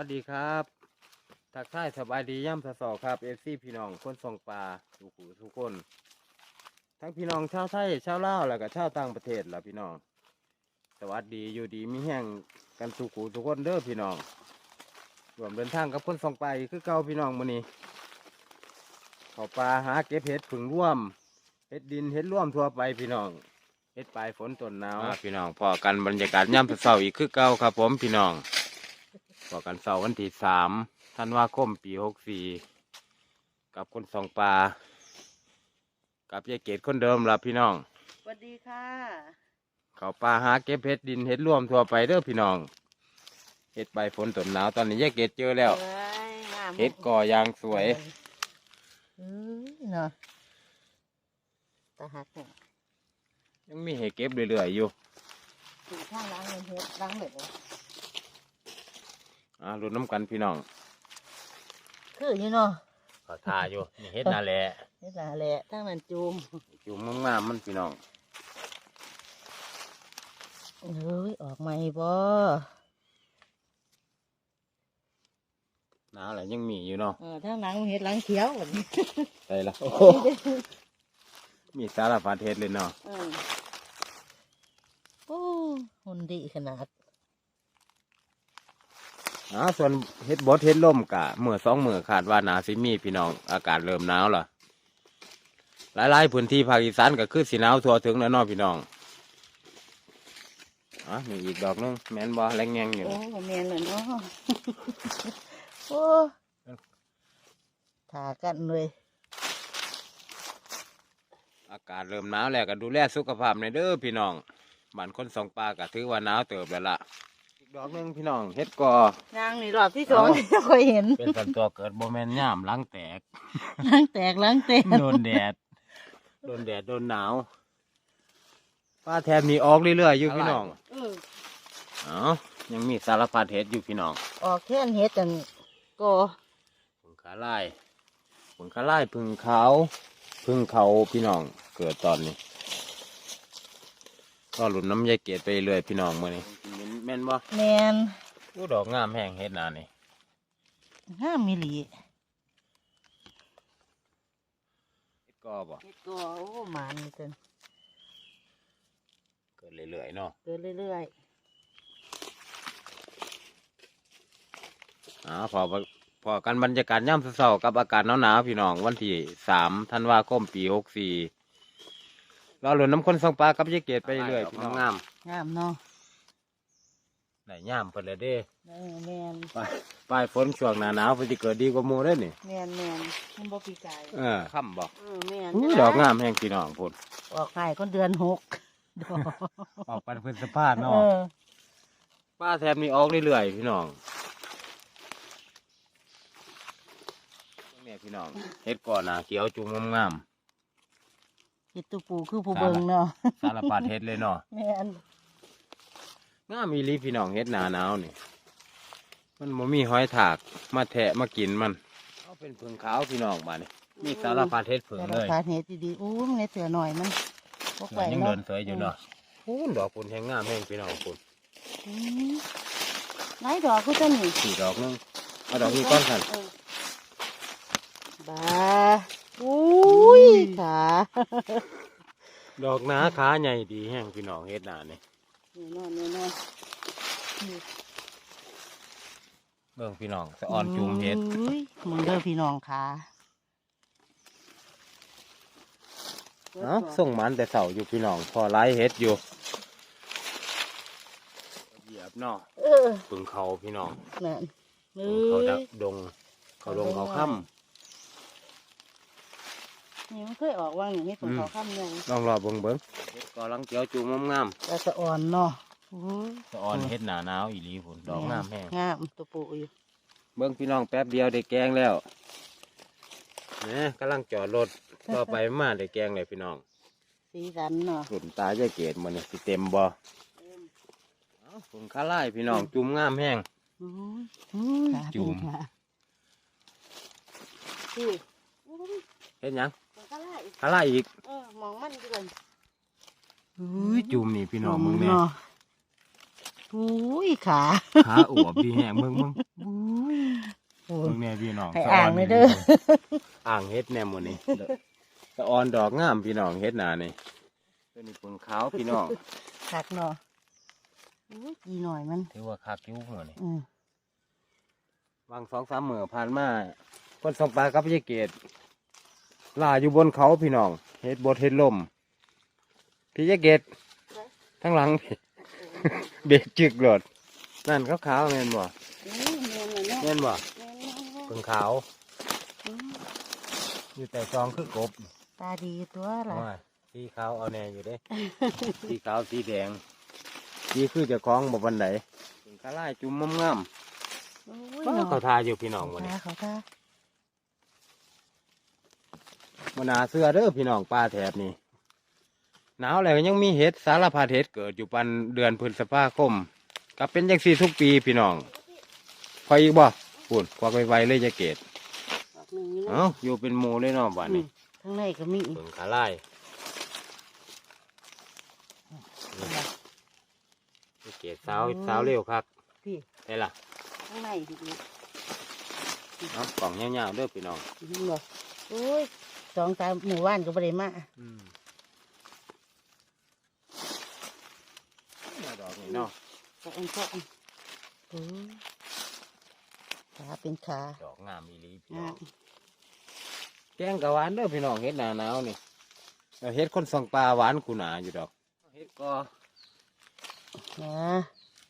วัสดีครับทักทายสบายดีย่ำสะสอครับเอฟซีพี่น้องคนส่งปลาทุขูทุกคน ทั้งพี่น้องชาวไทยชาวลาวแล้วก็ชาวต่างประเทศล่ะพี่น้อง สวัสดีอยู่ดีมีแห้งกันทุขูทุกคนเด้อพี่น้องรวมเดินทางกับคนส่งไปคือเก่าพี่น้องมื้อนี้ขาปลาหาเก็บเห็ดผึ่งร่วมเห็ดดินเห็ดร่วมทั่วไปพี่น้องเห็ดปลายฝนต้นหนาวพี่น้องพอกันบรรยากาศย่ำเสาร์อีกคือเก่าครับ ผมพี่น้อง บอกกันเสาร์วันที่สามธันวาคมปีหกสี่กับคนสองปลากับยายเกดคนเดิมล่ะพี่น้องสวัสดีค่ะ เขาปลาหาเก็บเห็ดดินเห็ดร่วมทั่วไปเด้อพี่น้องเห็ดใบฝนต้นหนาวตอนนี้ยายเกดเจอแล้วเอ้ยงามเห็ดก่อยางสวยเอ้ยเนาะตาหักเนี่ยยังมีเห็ดเก็บเรื่อยๆอยู่ถึงข้างล้างเงินเฮ็ดล้างเบ็ดเลย อ่ารุ่นน้ำกันพี่น้องคืออยู่เนาะขอทาอยู่นี่เห็ดนาแหละนี่ล่ะแหละทั้งนั้นจูมอยู่มั่งามๆมันพี่น้องเอ้ยออกมาบ่หนาวแหละยังมีอยู่เนาะเออทั้งหลังเฮ็ดหลังเขียวบัดนี้ใช่ละโอ้โหมีสารพัดเห็ดเลยเนาะเออโอ้หุ่นดีขนาด อ่าส่วนเฮ็ดบดเฮ็ดล่มกะเมื่อสองมือขาดว่าหนาสิมีพี่น้องอากาศเริ่มหนาวล่ะหลายๆพื้นที่ภาคอีสานก็คือสีหนาวทั่วถึงแล้วเนาะพี่น้องอะมีอีกดอกหนึงแม่นบ่แรงแงงอยู่โอ้นี่บ่แม่นแล้วเนาะโอ้ถากันเลยอากาศเริ่มหนาวแล้วก็ดูแลสุขภาพในอยเด้อพี่น้องบ้านคนสองปลาก็ถือว่าหนาวเติบแล้วล่ะอีก ดอกหนึงพี่น้องเฮ็ดกอนางนี่รอบที่สองที่จะเคยเห็นเป็นสันตัวเกิดโมเมนย่ามหล้างแตก ล้างแตกล้างเต็มโดนแดด โดนแดด โดนหนาวป้าแทบมีออกเรื่อยๆอยู่พี่น้องเออเอ้ายังมีสารพัดเห็ดอยู่พี่น้องออกแค่นเฮ็ดจังก็ผึ่งขาไล่ผึ่งขาไล่ผึ่งขาวผึ่งเขาพี่น้อง เกิดตอนนี้ ก็หลุนน้ำยายเกดไปเรื่อยพี่น้องมื่อนี้ แม่นบ่แมนอู้ดอกงามแห้งเห็ดหนานี่ห้ามมิลีเฮ็ดก็บ่เฮ็ดก็โอ้หมันเกินเกิดเรื่อยๆเนาะเกินเรื่อยอ่าพอพอกันบรรยากาศย่ำเช้าๆกับอากาศหนาวๆพี่น้องวันที่สามธันวาคมปีหกสี่รอหลุนน้ำคนสองปลากับยายเกดไปเรื่อยพี่น้องงามๆงามเนาะ ไหนย่ามเพิ่นเลยเด้เออแมนปลายปลายฝนช่วงหน้าหนาวเพิ่นสิเกิดดีกว่าหมู่เด้อนี่แมนแมนมันบ่ปีกายเออค่ำบ่เออแมนอู้ดอกงามแห่งพี่น้องพุ่นออกง่ายคนเดือนหกดอกออกปันเพิ่นสะพานเอเนาะอป้าแทบมีออกเรื่อยๆพี่น้องเนี่ยพี่น้องเฮ็ดก่อนหน้าเขียวจุ่มงามเฮ็ดตัวปูคือผู้เบิ่งเนาะๆสารพัดเฮ็ดเลยเนาะ แมน งามมีลีพี่น้องเฮ็ดหน้าหนาวนี่ มันบ่มีหอยถากมาแทะมากินมันเอาเป็นผึ่งขาวพี่น้องมานี่มีสารพัดเฮ็ดผึ่งแต่เลรายคาเฮ็ดดีๆอู้มันได้เสือหน่อยมันบ่ไหวยังเนาะเดินสวยอยู่เนาะพูนดอกปุ่นแห้งงามแห้งพี่น้องปุ่นอืมหลายดอกคือจังนี่สี่ดอกหนึงเอาดอกนี้ก้อนกันเออบ้าอุ้ยขาดอกหนาขาใหญ่ดีแห้งพี่น้องเฮ็ดหน้านี่ แน่นอนแน่นอนเบิ่งพี่น้องสะออนจูมเฮ็ดอุ้ยมึงเด้อพี่น้องขาเอ้าส่งมันแต่เสาอยู่พี่น้อง พอไล่เฮ็ดอยู่ เหยียบเนาะเออปึงเขาพี่น้องนั่นเอ้ปึงเขายดะดง เขาดงเขาค่ นี่มันเคยออกว่างอย่างนี้ผมขอคำหนึ่งำลองรอเบิ่งเบิ่งเฮ็ดกอลังเจียวจูมงามแต่สะอ่อนเนาะอุ้ยๆสะออนเฮ็ดหน้าหนาวอีหลีพุ่นดอกงามแห้งงามตัวปูอยู่เบิ่งพี่น้องแป๊บเดียวได้แกงแล้วแหมกำลังจอดรถต่อไปมาได้แกงเลยพี่น้องสีสันเนาะหุ่นตาจะเกตมันนี่สิเต็มบ่เอ้าผมขาไล่พี่น้องจุ่มงามแห้งอุ้ยจุ่มอุ้ยอุ้ยเฮ็ดหยัง มันก็ไล่ขาไล่อีกเออมองมันด้วยอุ้ยจุ่มนี่พี่น้องมึงแม่เนาะอุ้ยขาขาอวบดีแหงมึงมึงโอ้มึยงแน่พี่น้องให้อ่างเลยเด้ออ่างเฮ็ดแน่หมดนี่ตะออนดอกงามพี่น้องเฮ็ดหนานี่ตัวนี้เปิงขาวพี่น้องคักเนาะอุ้ยจีหน่อยมันถือว่าคักอยุ่งเลยนี่อืมวางสองสามเมื่อผ่านมาคนสองปลากับพี่เกต ลาอยู่บนเขาพี่น้องเฮ็ดบดเฮ็ดลม พี่เกตทั้งหลังพี่เบรกจึกโหลดนั่นขาวขาวๆแม่นบ่อืมแม่นเลยเนาะแม่นบ่แม่นเลยเนาะเปิงขาวอืมอยู่แต่ซองคือกบ ตาดีตัวล่ะว่าสีขาวเอาแน่อยู่เด้ สีขาวสีแดงสีคือเจะคล้าของบ่บันไดเป็นกระไล่จุ่มงามโอ้ยๆว้าวเนาะเขาทาอยู่พี่น้องวันนี้ตาเขาตา มนาเสื้อเด้อพี่น้องปลาแถบนี้หนาวแล้วยังมีเห็ดสารพัดเห็ดเกิดอยู่ปันเดือนพฤษภาคมก็เป็นจังซี่ทุกปีพี่น้องคอยอีกบ่ปุ่นควักไวๆเลยจะเกตดอกหนึ่งนี่เอ้าเนาะอยู่เป็นหมูเลยเนาะบ้านนี้อืมข้างในก็มีอีกเบิ่งขาไล่จะเกตสาวสาวเร็วครับพี่ได้ล่ะข้างในพี่ดูเอากล่องยาวๆเด้อพี่น้องเห็นบ่โอ้ย สองสามหมู่บ้านก็บ่ได้มาอืมดอกนี่เนาะก็อันก็อันโอ้ยขาเป็นขาดอกงามอีหลีพี่งาน้องมแกงกะหวานเด้อพี่น้องเฮ็ดหนาหนาวนี่แล้วเฮ็ดคนส่องปลาหวานกูหนาอยู่ดอกเฮ็ดก็นะ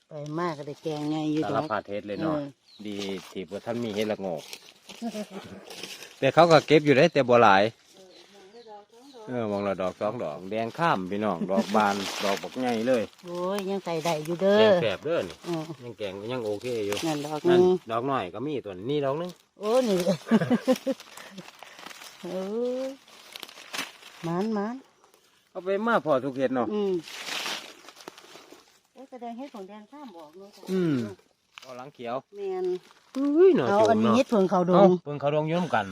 ไปมากก็ได้แกงไงอยู่สาดรอกพัดเฮ็ดเลยเนาะออ ดีที่บ่ท่านมีเฮ็ดละโงก แต่เขาก็เก็บอยู่ได้แต่บ่หลาย เออมองละดอกสองดอก แดงข้ามพี่น้อง ดอกบาน ดอกบักใหญ่เลยโอ้ยยังใส่ได้อยู่เด้แกองแสบเด้อนี่อืมยังแกงยังโอเคอยู่นั่นดอกหนั่นึนงดอกน้อยก็มีตัวนี้นี่ดอกหนึงโอ้นี่ เอ้ยมันมันเอาไปมาพอทุกเฮ็ดเนาะ อืมเอ้ยแสดงเฮ็ดของแดนข้ามบอกเนาะจ้ะอืม เอาหลังเขียว แม่นอุ้ยหน่อยเอาจุ่อันมนี้เนาะเฮ็ดเพิ่งเขาดเอ้างเพิ่งเขาดงอยืมกัน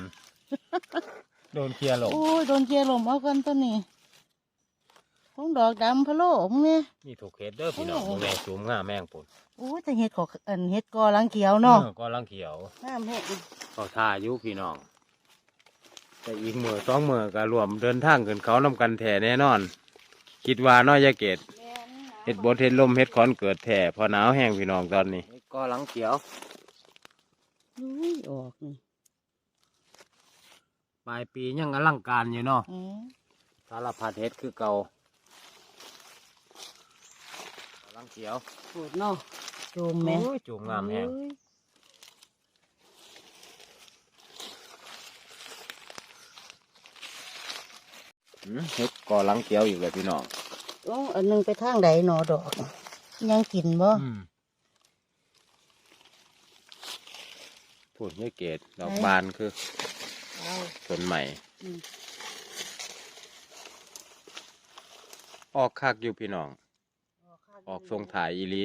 โดนเคลียร์ลงโอ้ยโดนเจียลมเอากันตัวนี้ของดอกดำพะโล่มึงเนี่ยมีถูกเฮ็ดเด้อพี่น้องโอ้แม่จุ่มง่าแมงปุ่นโอ้ยแต่เฮ็ดของอันเฮ็ดกอลังเขียวเนาะออก็หลังเขียวห้ามเฮ็ดเขาท่าอยู่พี่น้อง แต่อีกมือสองมือก็รวมเดินทางขึ้นเขานำกันแท่แน่นอน คิดว่าน้อยยาเกตเฮ็ดบดเฮ็ดลมเฮ็ดคอนเกิดแท่พอหนาวแห้งพี่น้องตอนนี้ ก็หลังเขียว อุ้ยออกนี่ปลายปียังอลังการอยู่เนาะอืมสารพัดเฮ็ดคือเก่าหลังเขียวปวดเนาะจูมแม่โอ้ยจุ่มงามแห้งโอ้ยหืมเฮ็ดก็หลังเขียวอีกเลยพี่น้องโอ้อันหนึงไปทางใดหนอดอก ยังกินบ่ อืม พูดไม่เกตดอกไหนบานคือเอาต้นใหม่ อืมออกคักอยู่พี่น้อง ออกทรงถ่ายอีหลี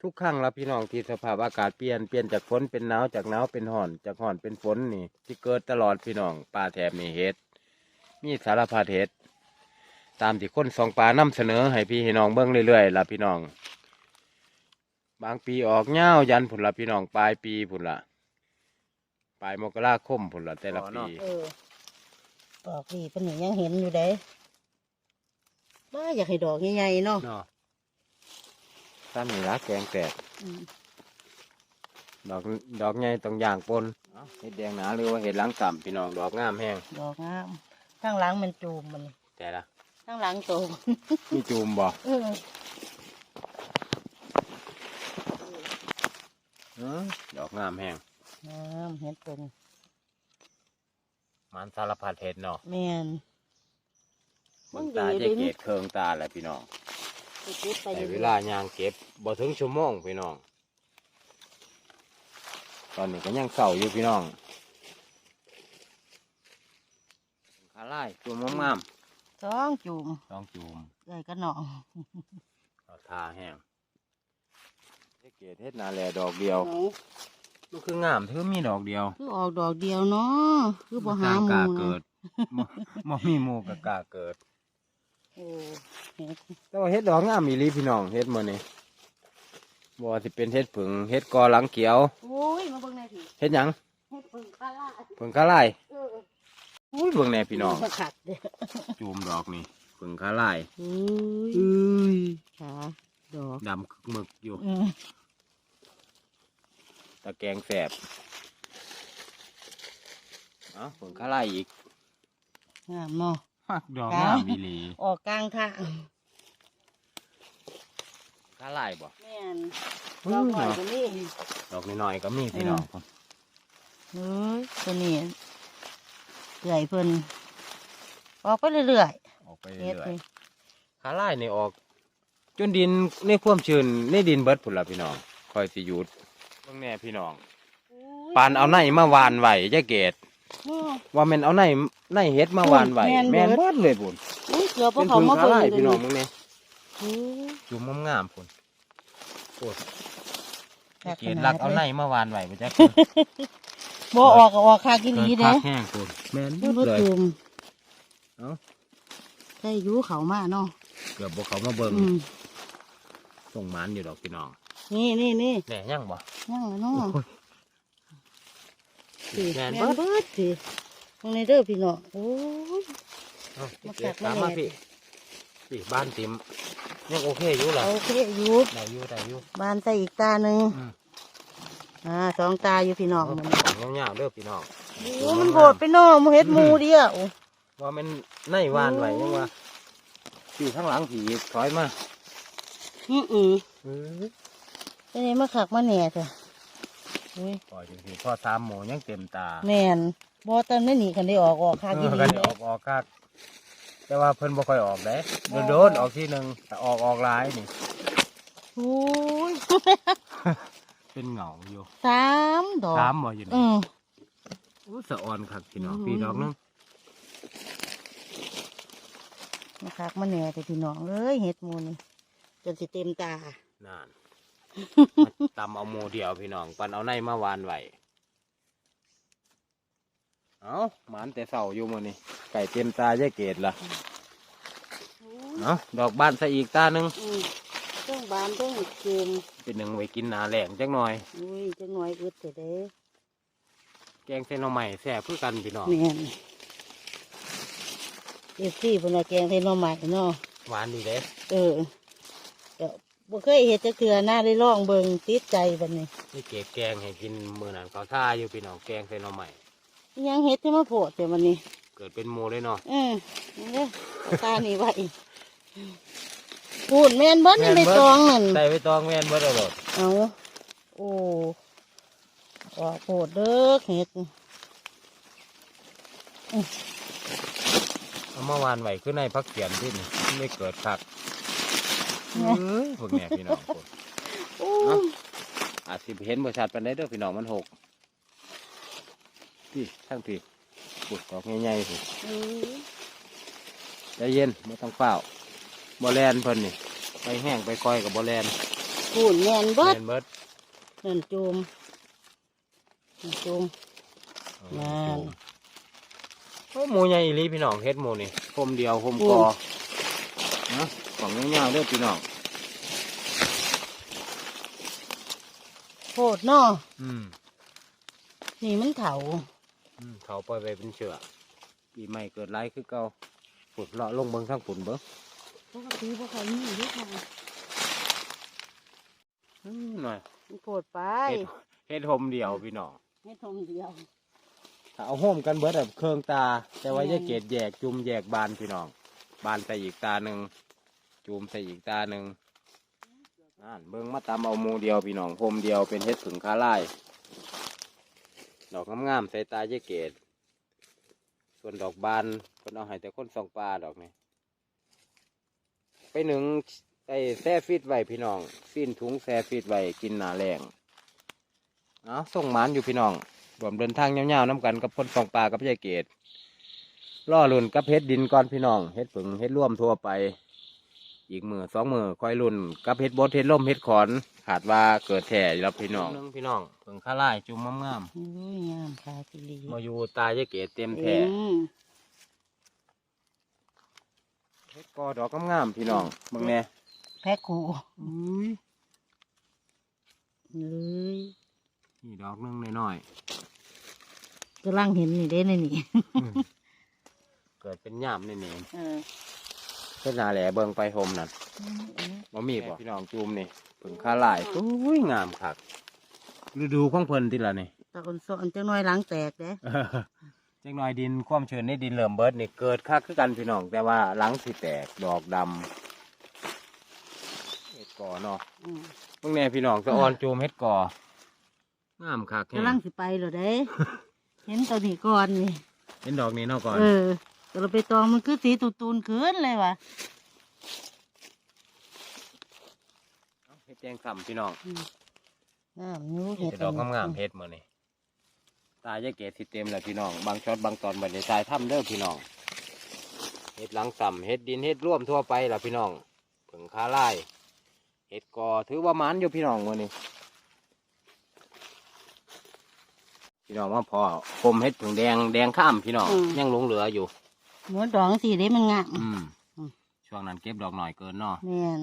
ทุกครั้งแล้วพี่น้องที่สภาพอากาศเปลี่ยนเปลี่ยนจากฝนเป็นหนาวจากหนาวเป็นห่อน จากห่อนเป็นฝนนี่ ที่เกิดตลอดพี่น้องป่าแถบนี่เฮ็ดมีสารพัดเฮ็ดตามที่คนสองป่านำเสนอให้พี่ให้น้องเบิ่งเรื่อยๆล่ะพี่น้อง บางปีออกเงาวยันผุนละพี่น้องปลายปีผุนละปลายมกราคมผุนละแต่ละปีเออดอกนี่เป็นหนึ่งยังเห็นอยู่เด้บ้าอยากให้ดอกใหญ่ๆเนาะเนาะถ้ามีรักแกงแตกอืมดอกดอกใหญ่ต้องย่างปนเห็ดแดงหนาหรือว่าเห็ดหล้างต่ำพี่น้องดอกงามแห้งดอกงามข้างหลังมันจูมมันแต่ละข้างหลังโตมีจูมบ่ เออ เอ้อ ดอกงามแห้งงามเห็นเป็นมันสารพัดเห็ดเนาะแม่นเบิ่งตาจะเกตเคืองตาแหละพี่น้องไปเก็บไปแต่เวลายางเก็บบ่ถึงชั่วโมงพี่น้อง ตอนนี้ก็ยังเศร้าอยู่พี่น้องขาไล่จูมงามท้องจูมๆต้องจูมใหญ่ก็หนองเอาทาแห้งจะ เกตเฮ็ดนาแลดอกเดียวเอามันคืองามถือมีดอกเดียว คือออกดอกเดียวเนาะคือบ่หาหกมูล้านะเกิดบ่บ่มีหมูกะกล้าเกิดเอโอ้เห็ดแต่ว่าเฮ็ดดอกงามอีหลีพี่น้องเฮ็ดมื้อนี้บ่ว่าสิเป็นเฮ็ดผึ่งเฮ็ดกอหลังเขียวโอ้ยมาเบิ่งแน่ทีเฮ็ดหยังเฮ็ดเบิ่งปลาล่าผึ่งคาลายเอออุ้ยเบิ่งแน่พี่น้องมาขัดเด้อจูมดอกนี่ผึ่งคาลายอุ้ยอุ้ยขาดอกดำคึกมึกอยู่อืม ตะแกรงแสบเอ้าผึ่งคาลายอีกงามเนาะฮักดอกครับงามอีหลี ออกกลางทางคาลายบ่แม่นอุ้ดยอกหน่อยเนาะก็นี่ดอกน้อยๆก็มีพี่น้องเฮ้ยตัวนี้เรื่อยเพิ่นออกไปเรื่อยออกไปๆเรื่เฮ็ดอยเลยๆคาลายนี่ออก จนดินในความชื้นในดินเบิดพุ่นละพี่น้องคอยสิหยุด เบิ่งแน่พี่น้องปานเอาในมาวานไว้จะเกตอือว่าแม่นเอาในในเฮ็ดมาวานไว้แม่แม่นนเบิดเบิดเลยพุ่นอุ้ยเกือบพวเป็กนเขาพึ่งมาคาเบิ่งลายเลพี่น้องยมึงนี่โอ้ยจุ่มงามๆพุ่นโอ้ยคักเกขตนาดลักเอาในเลยมาวานไว้บ่จักบ่ออกก็ออกคากินนี้เกิเด้คักแห้งพุ่นแม่นบ่เบิดเลยจุ่มเอ้าใช่อยู่เขามาเนาะเกือบบ่เขามาเบิ่งอืมส่งหมันอยู่ดอกพี่น้อง นี่นี่นี่แหน่ยังบ่ยังแล้วเนาะโอ้ยสิแม่นแม่นเบิดเบิดสิตรงนี้เด้อพี่น้องโอ้ย เอ้ามาเกกัตดตามมามาแหน่ พี่พี่บ้านติมยังโอเคอยู่ล่ะโอเคอยู่ได้อยู่ได้อยู่ บานใส่อีกตาหนึ่งอืม อ่าสองตาอยู่พี่น้องเอามันของยาวๆเด้อพี่น้องโอ้มันโหดไปเน้อมเฮ็ดหมูเดียวว่ามันในวานไว้ยังว่าพี่ข้างหลังผีถอยมาอืออือเอ้ย ไปไหนมาขักมาแหน่จ้ะอุ้ยปล่อยจังสิพ่อสามหมูยังเต็มตาแม่นบ่ตอนไม่หนีกันได้ออกออกคากินเออดีก็เลได้อยอกออกคักแต่ว่าเพิ่นบ่ค่อยออกเด้อ๋อโดนๆออกทีหนึงแต่ออกออกหลายนี่โอ้ยเป็นเหงาอยู่สามดอกสามบ่อยู่อืนี่ออู้สะออนคักพี่น้องอืม พี่ดอกหนึงมาขักมาแหน่แต่พี่น้องเอ้ยเฮ็ดหมูนี่จนสิเต็มตานั่นมา ตำเอาหมูเดียวพี่น้อง ปันเอาในมาวานไว้เอาหมานแต่เสาอยู่มื้อนี้ไก่เต็มตายายเกดล่ะเอาดอกบานใส่อีกตาหนึ่งอืมต้องบานต้องเกมเป็นหนึ่งไว้กินหนาแหลงจักหน่อยอุ้ยจะหน่อยอึดเถอะเด้แกงเส้นหน่อใหม่แซ่บเพื่อกันพี่น้องแม่นเอฟซีเพิ่นว่าแกงเทนหน่อใหม่เนาะหวานดีเด้เออก็ บ่เคยเฮ็ดจักเทื่อหน้าได้ลองเบิ่งติดใจบัดนี้นี่เกดแกงให้กินมื้อนั้นเขาท่าอยู่พี่น้องแกงเส้นหน่อใหม่อิหยังเฮ็ดที่มาโพดแต่วันนี้ เกิดเป็นหมูเลยเนาะเออนี่เด้อเอาตานี่ไว้พูดแม่นเบิดนี่ไม่ตองนั่น ใส่ไว้ตองแม่นเบิดเอาโลดเอาโอ้ออกโพดเด้อเฮ็ดเอามาวานไว้คือในพักเขียนที่นี่ไม่เกิดคัก เอ้ยพวกแม่พี่น้องพวกโอ้เอ้าอาจสิเห็นบ่ชัดปานใดเด้อพี่น้องมันหกพี่ทั้งพี่ปุดดอกใหญ่ๆพี่เออใจเย็นไม่ต้องเฝ้าบ่แลนเพิ่นนี่ไปแห้งไปก้อยกับบ่แลนพูดแม่นเบิดแม่นเบิดนั่นจูมนั่นจูมนั่นโอ้หมูใหญ่อีหลีพี่น้องเฮ็ดหมูนี่พมเดียวพมกอนะ ของเงาวๆเด้อพี่น้องโพดเนาะอืมนี่มันเถาอืมเขาปล่อยไปเป็นเชือกปีใหม่เกิดไรคือเก่าฝุ่นเลาะลงเบิ่งทางฝุ่นเบิ่งปกติพวกเขานี่ด้วยค่ะอืมหน่อยมันโพดไปเฮ็ดเฮ็ดหมเดียวพี่น้องให้ทมเดียว ถ้าเอาโฮมกันเบิดแบบเครื่องตา แต่ว่าจะเกตแยกจุ่มแยกบานพี่น้อง บานใส่อีกตาหนึ่ง จุ่มใส่อีกตาหนึ่งนั่นเบิ่งมาตามเอามูเดียวพี่น้องโฮมเดียวเป็นเฮ็ดผึ่งคาไลายดอกงามๆใส่ตาเยเกตส่วนดอกบานคนเอาให้แต่คนสองปลาดอกนี่ไปหนึ่งไอ้แซ่ฟิตไว้พี่น้องฟินถุงแซ่ฟิตไว้กินหนาแรงเอาส่งหมานอยู่พี่น้องรวมเดินทางยาๆน้ำกันกับคนสองปลากับยายเกตล่อลุ่นกับเฮ็ดดินก่อนพี่น้องเฮ็ดผึ่งเฮ็ดร่วมทั่วไป อีกมือสองมือคอยลุ่นกับเฮ็ดบดเฮ็ดล่มเฮ็ดขอนขาดว่าเกิดแถ่แล้วพี่น้องนึงพี่น้องผึ่งคาลายจุ่มงามโอ้ยงามค่ะทีลีๆมาอยู่ตายายเกตเต็มแถ่อืมเฮ็ดกอดอกงามๆพี่น้องเบิ่งแหน่แพ็คคูอุ้ยเอ้ยนี่ดอกหนึงน้อยกำลังเห็นนี่เด้ในนี่ๆเกิดเป็นย่ามนี่นี่เออ เพิ่นหาแหล่เบิ่งไปโฮมนั่นบ่มีบ่พี่น้องจูมนี่เพิ่งคาหลายอุ้ยงามคักฤดูของเพิ่นติล่ะนี่ตะคนสอนจังน้อยหล้างแตกเด้จังหน่อยดินความชื้นในดินเริ่มเบิดนี่เกิดคักคือกันพี่น้อง แต่ว่าหลังสิแตกดอกดำเฮ็ดกอเนาะอืมเบิ่งแน่พี่น้องสะออนจูมเฮ็ดกองามคักแฮะกำลังสิไปเหรอเด้ เห็นตัวนี้ก่อนนี่เห็นดอกนี้เนาะก่อนเออ แต่เราไปตองมันคือสีตูตูนๆขึ้นเลยว่ะเอาเฮ็ดแจงซ้ำพี่น้องงามนิ้วนี่แต่ดอกงามๆเฮ็ดมื้อนี่ตายายเกศสิเต็มแล้วพี่น้อง บางช็อตบางตอนบ่ได้ทายถ้ำเด้อพี่น้อง เฮ็ดหลังซ้ำเฮ็ดดินเฮ็ดร่วมทั่วไปล่ะพี่น้องผึ่งคาไล่เฮ็ดกอถือว่าหมันอยู่พี่น้องมื้อนี้พี่น้องว่าพอคมเฮ็ดผึ่งแดงแดงข้ามพี่น้องยังหลงเหลืออยู่เหมือนดอกสีเด้มันงามอืมอืมช่วงนั้นเก็บดอกหน่อยเกินเนาะแม่น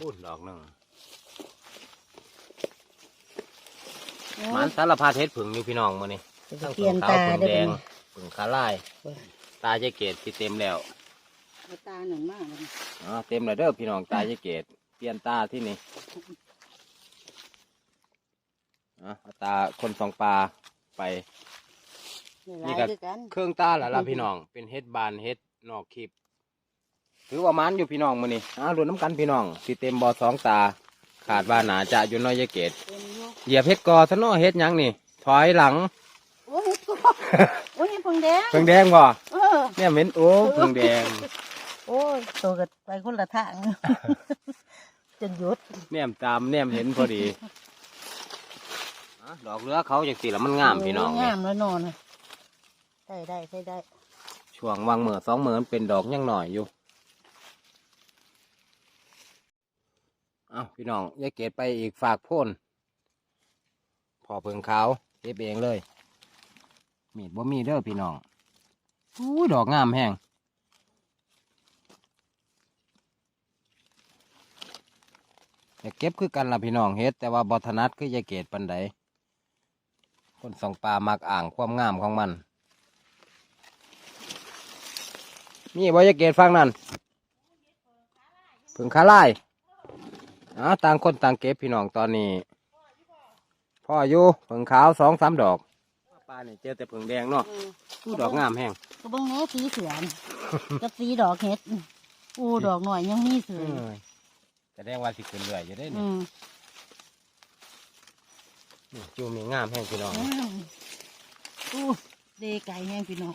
พูดดอกหนึ่งมันสารพัดเฮ็ดผึ่งอยู่พี่น้องมื้อนี้จะเปลี่ยนตาผึ่งได้แดเป็งนผึ่งขาลายตาเจ๊เกตสิเต็มแล้วตาหนึ่งมากเลยอ๋อเต็มแล้วเด้อพี่น้องตาเจ๊เกตเปลี่ยนตาที่นี่อ๋อเอาตาคนสองปลาไป นี่นี่ก็ก็กันเครื่องตาแล้วล่ะพี่น้อง เป็นเฮ็ดบานเฮ็ดนอกคลิปถือว่ามันอยู่พี่น้องมื้อนี้อ้าวลุ้นน้ำกันพี่น้องสิเต็มบ่อสองตา ขาดว่าหนาจะอยู่น้อยเจ๊เกตเป็นอยูเหยียบเฮ็ดกอซะเนาะเฮ็ดหยังนี่ ถอยหลังโอ้ยตัวโอ้ยพึ่งแดงเพิ่งแดงบ่เออเนี่ยเหม็นโอ้เพิ่งแดง โอ้ยตัวกันไปคนละทางจนหยุดแนมตามแนมเห็นพอดีอะดอกเรือเขาจากสีแล้วมันงามพี่น้องโยนี่งามแล้วนอน ได้ได้ได้ได้ช่วงวางเหมือสองเหมือนเป็นดอกยังหน่อยอยู่ เอ้าพี่น้องยายเกดไปอีกฝากพ่นพอเพิงขาเก็บเองเลย มีดบ่มีเด้อพี่น้องอู้ดอกงามแห้งอยากเก็บคือกันล่ะพี่น้องเฮ็ด แต่ว่าบอถนัดคือยายเกดปันใดคนสองปลามักอ่างความงามของมัน มีบ่ยายเกดฟังนั่นเพิ่งขาลายอ้าวต่างคนต่างเก็บพี่น้องตอนนี้พ่ออยู่เพิ่งขาวสองสามดอกปลานี่เจอแต่เพิ่งแดงเนาะอู้ดอกงามแห้งก็เบิ่งแหน่สีเสือนกับสีดอกเห็ดอู้ดอกหน่อยยังมีเสือแสดงว่าสิขึ้นเรื่อยอยู่ได้อืนี่มนี่จูมนี่งามแห้งพี่น้องอืมอู้เดไก่แห้งพี่น้อง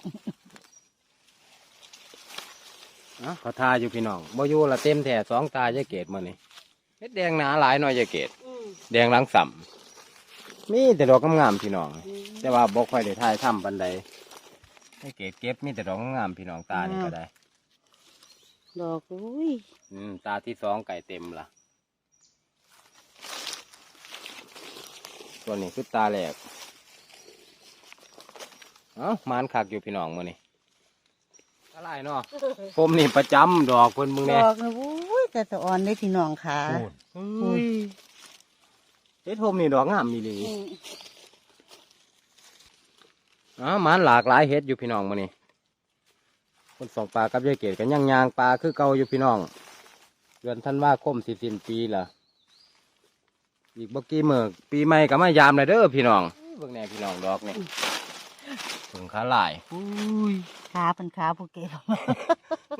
อะขอทาอยู่พี่น้องบ่อยู่ละเต็มแถ่สองตายายเกดมานี่เฮ็ดแดงหนาหลายหน่อยยายเกดแดงหลังสัมมีแต่ดอกงามๆพี่น้อง แต่ว่าบ่ค่อยได้ถ่ายทำปันใดยายเกดเก็บมีแต่ดอกงามๆพี่น้องตานี่ก็ได้ ดอกอุ้ยอืมตาที่สองไก่เต็มละตัวนี้คือตาแหลกเอ้ามานคักอยู่พี่น้องมือนี่ อะไรเนาะผมนี่ประจำดอกเพิ่นมึงดแน่อกนะอุ้ยแต่ตะอ่อนได้พี่น้องขาอุ้ยเฮ็ดผมนี่ดอกงามมีหลีอืมอ้าวมันหลากหลายเฮ็ดอยู่พี่น้องมือนี่คนสองปลากับยายเกดกันย่างยางปลาคือเก่าอยู่พี่น้องเดือนธันวาคมสิสิ้นปีละอีกบ่กี่มื้อปีใหม่ก็มายามเลยเด้อพี่น้องเบิ่งแหน่พี่น้องดอกนี่ ถึงขาลายอุ้ยขาเป็นขาผู้เก็บ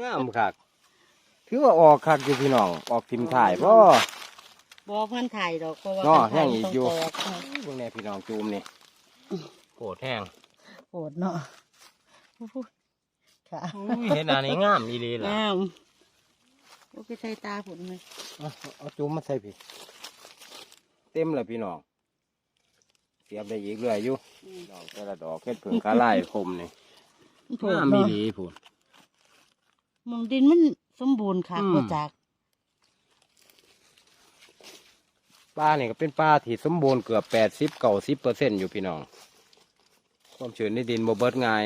งามคักถือว่าออกคักอยู่พี่น้อง ออกทิมถ่ายบ่บอกมันถ่ายดอกเพราะว่าเนาะคันถ่ายังอีกอยู่ต้งแตกเบิ่งแน่พี่น้องจูมนี่โหดแห้งโหดเนาะอุ้ยขาอุ้ยเห็นอันนี้งามอีหลีล่ะงามโอ้ไปใส่ตาผุนเลยเอาจูมมาใส่พี่ เต็มเลยพี่น้อง สียบได้อีกเรื่อยอยู่ดอกแต่ละดอกเฮ็ดผึ่งขาลายคมนี่โหดงามอีเนาะหลีพูนหมองดินมันสมบูรณ์ค่ะอืมกว่าจากปลาเนี่ยก็เป็นปลาที่สมบูรณ์เกือบแปดสิบเก้าสิบเปอร์เซ็นต์อยู่พี่น้อง ความชื้นในดินบ่เบิดง่าย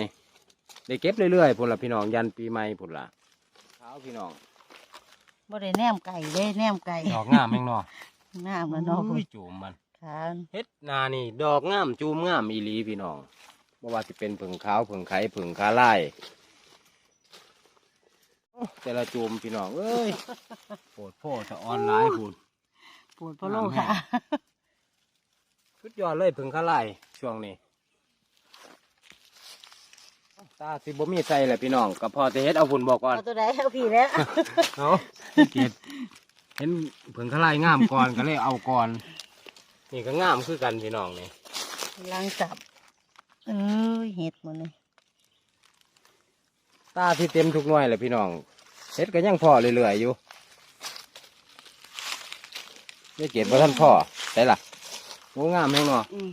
ได้เก็บเรื่อยๆพุ่นละพี่น้องยันปีใหม่พุ่นละเท้าพี่น้องบ่ได้แนมไก่เด้แนมไก่ดอกงามแม่งเนาะงามแล้วเนาะอุ้ยจูมมัน ขานเฮ็ดนานี่ ดอกงามจูมงามอีหลีพี่น้องบ่ว่าสิเป็นผึ่งขาวผึ่งไข่ผึ่งคาไล่โอ้แต่ละจูมพี่น้องเอ้ยโปวดโพดสะออนหลายพุ่นปวดพะโลค่ะ สุดยอดเลยผึ่งคาไล่ช่วงนี้ตาสิบ่มีใส่แหละพี่น้องก็พอจะเฮ็ดเอาพุ่นบอกก่อนเอาตัวใดเอาพี่แล้วเนาะเก็บเห็นผึ่งคาไล่งามก่อนก็เลยเอาก่อน นี่ก็งามคือกันพี่น้องนี่ล้างจับ เอ้ยเห็ดหมดเลยตาที่เต็มทุกหน่วยเลยพี่น้องเฮ็ดก็ยังพอเรื่อยๆอยู่ไม่เก็บบ่ทันพ่อใช่ล่ะโอ้งามแห้งเนาะอืม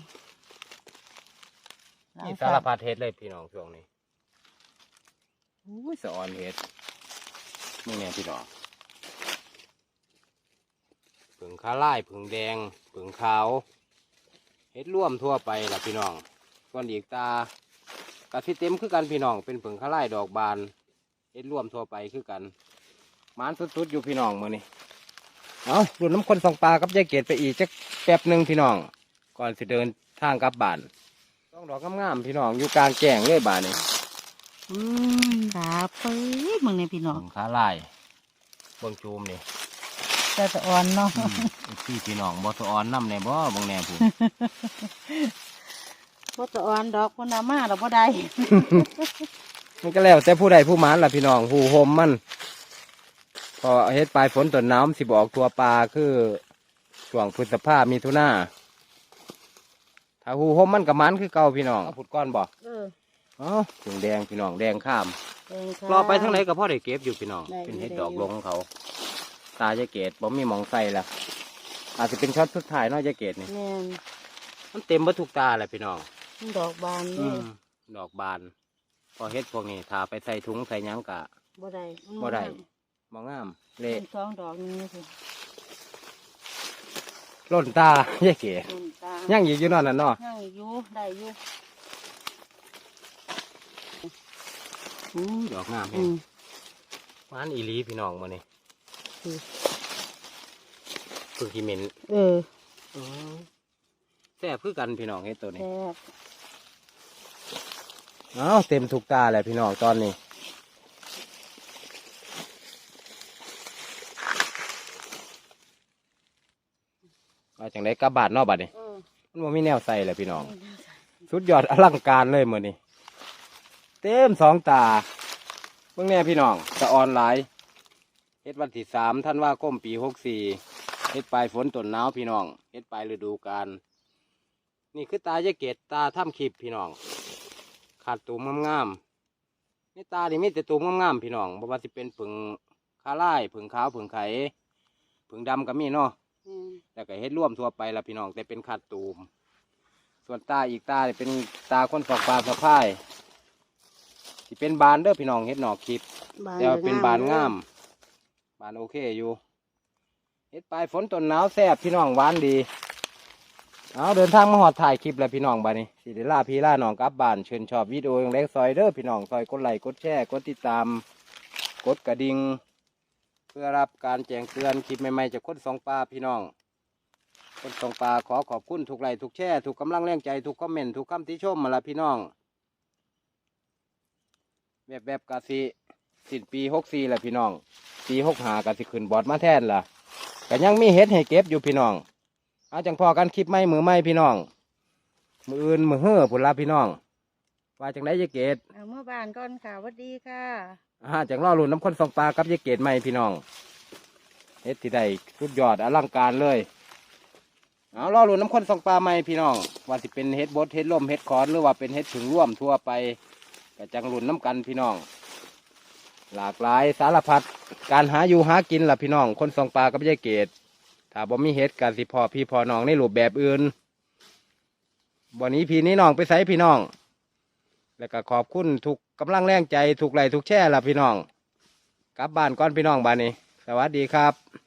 ล้างนี่จัสารบพัดเฮ็ดเลยพี่น้องช่วงนี้อุ้ยสะออนเฮ็ดนี่แน่พี่น้อง ผึ่งคาไล่ผึ่งแดงผึ่งขาวเฮ็ดร่วมทั่วไปล่ะพี่น้องส่วนอีกตากะที่เต็มคือกันพี่น้อง เป็นผึ่งคาไล่ดอกบานเฮ็ดร่วมทั่วไปคือกันหมานสุดๆอยู่พี่น้องมื้อนี้เอาดูน้ำคนสองปลากับยายเกดไปอีกจักแป๊บหนึ่งพี่น้อง ก่อนสิเดินทางกลับบ้าน ต้องดอกงามๆพี่น้องอยู่กลางแจ้งเลยบ้านนี้อืมตาเปื้ยมึงเนี่ยพี่น้องผึ่งคาไล่เบิ่งจูมนี่ จะสะอ่อนเนาะพี่พี่น้องบ่สะออนน้ำในบ่เบิ่งแน่พูนบ่สะอ่อนดอกบ่นามาดอกบ่ได้มันก็แล้วแต่ผู้ใดผู้หมานล่ะพี่น้องหูหมมันพอเฮ็ดปลายฝนต้นน้ำสิบออกตัวปลาคือช่วงพฤษภามีทุนาถ้าหูหมมันกับมันคือเก่าพี่น้องเอาผุดก้อนบ่เอออ๋อถึงแดงพี่น้องแดงข้ามเองค่ะรอไปทางไหนก็พ่อได้เก็บอยู่พี่น้องได้เป็นเฮ็ดได้ดอกอยู่ลงของเขา ตาจะเกตบ่มีหมองใส่ละอาจจะเป็นช็อตสุดท้ายเนาะจะเกตนี่แม่นมันเต็มเบ่ทุกตาแหละพี่น้องมันดอกบานอืนี่มดอกบาน พอเฮ็ดพวกนี้ถ้าไปใส่ถุงใส่หยังกะ บ่ได้มันบ่ได้งามบ่งามเป็เละนสองดอกนี่สิล้นตาเย่เก๋ต้นตายังอีกอยู่นั่นน่ะเนาะยังอยู่ได้อยู่อู้ดอกงามแฮอืงมหวานอีหลีพี่น้องมื้อนี้ อืมพึ่งขี้เหม็นเออแซ่บคือกันพี่น้องเฮ็ดตัวนี้แซ่บเอ้าเต็มทุกตาแหละพี่น้องตอนนี้เอาจังไดกลับบ้านเนาะบัดนี้เออมันบ่มีแนวใส่เลยพี่น้อง สุดยอดอลังการเลยมื้อนี้เต็มสองตาเบิ่งแน่พี่น้องตะออนหลาย เฮ็ดวันที่สามธันวาคมปีหกสี่เฮ็ดปลายฝนต้นหนาวพี่น้องเฮ็ดปลายฤดูกาลนี่คือตายายเกตตาถ้ำคลิปพี่น้อง ขาดตูมงามๆนี่ตานี่มีแต่ตูมงามๆพี่น้องบ่ว่าสิเป็นผึ่งคาไล่ผึ่งขาวผึ่งไข่ผึ่งดำก็มีเนาะอืมแล้วก็เฮ็ดร่วมทั่วไปละพี่น้องแต่เป็นขาดตูม ส่วนตาอีกตาเนี่ยเป็นตาคนสอกปลาสะพายที่เป็นบานเด้อพี่น้องเฮ็ดหนอกคลิปบานแต่ว่าเป็นบานงามบา นโอเคอยู่เฮ็ดปลายฝนต้นหนาวแซ่บพี่น้องหวานดีเอาเดินทางมาหอดถ่ายคลิปแล้วพี่น้องบ้านี้สิเดล่าพี่ล่าน้องกลับบ้านเชิญชอบวิดีโอย่างเล็กซอยเด้อพี่น้องซอยกดไลค์กดแชร์กดติดตาม กดกระดิ่งเพื่อรับการแจ้งเตือนคลิปใหม่ๆจากคนสองปลาพี่น้อง คนสองปลาขอขอบคุณทุกไลค์ทุกแชร์ทุกกำลังแรงใจทุกคอมเมนต์ทุกคำที่ชมมาละพี่น้องแบบแบบกะสิ สิ้นปีหกสี่แหละพี่น้องปีหกหากะสิขึ้นบอร์ดมาแทนล่ะก็ยังมีเฮ็ดให้เก็บอยู่พี่น้องเอาจังพอกันคลิปไม่มือไม่พี่น้อง มืออื่นมือเฮ้อผุนละพี่น้องว่าจังไดยายเกตเอาเมื่อบานก่อนค่ะสวัสดีค่ะอ่าจังล่อลุ่นน้ำคนสองปลากับยายเกตไม่พี่น้องเฮ็ดที่ใดสุดยอดอลังการเลยเอาล่อลุ่นน้ำคนสองปลาไม่พี่น้อง ว่าสิเป็นเฮ็ดบดเฮ็ดล่มเฮ็ดคอนหรือว่าเป็นเฮ็ดถึงร่วมทั่วไปก็จังลุ่นน้ำกันพี่น้อง หลากหลายสารพัดการหาอยู่หากินล่ะพี่น้อง คนสองปลากับยายเกตถ้าบ่มีเฮ็ดกันสิพอพี่พอน้องในรูปแบบอื่นวันนี้พี่นี่น้องไปใส่พี่น้อง แล้วก็ขอบคุณทุกกำลังแรงใจทุกไหลทุกแช่ล่ะพี่น้อง กลับบ้านก่อนพี่น้องบ้านนี้ สวัสดีครับ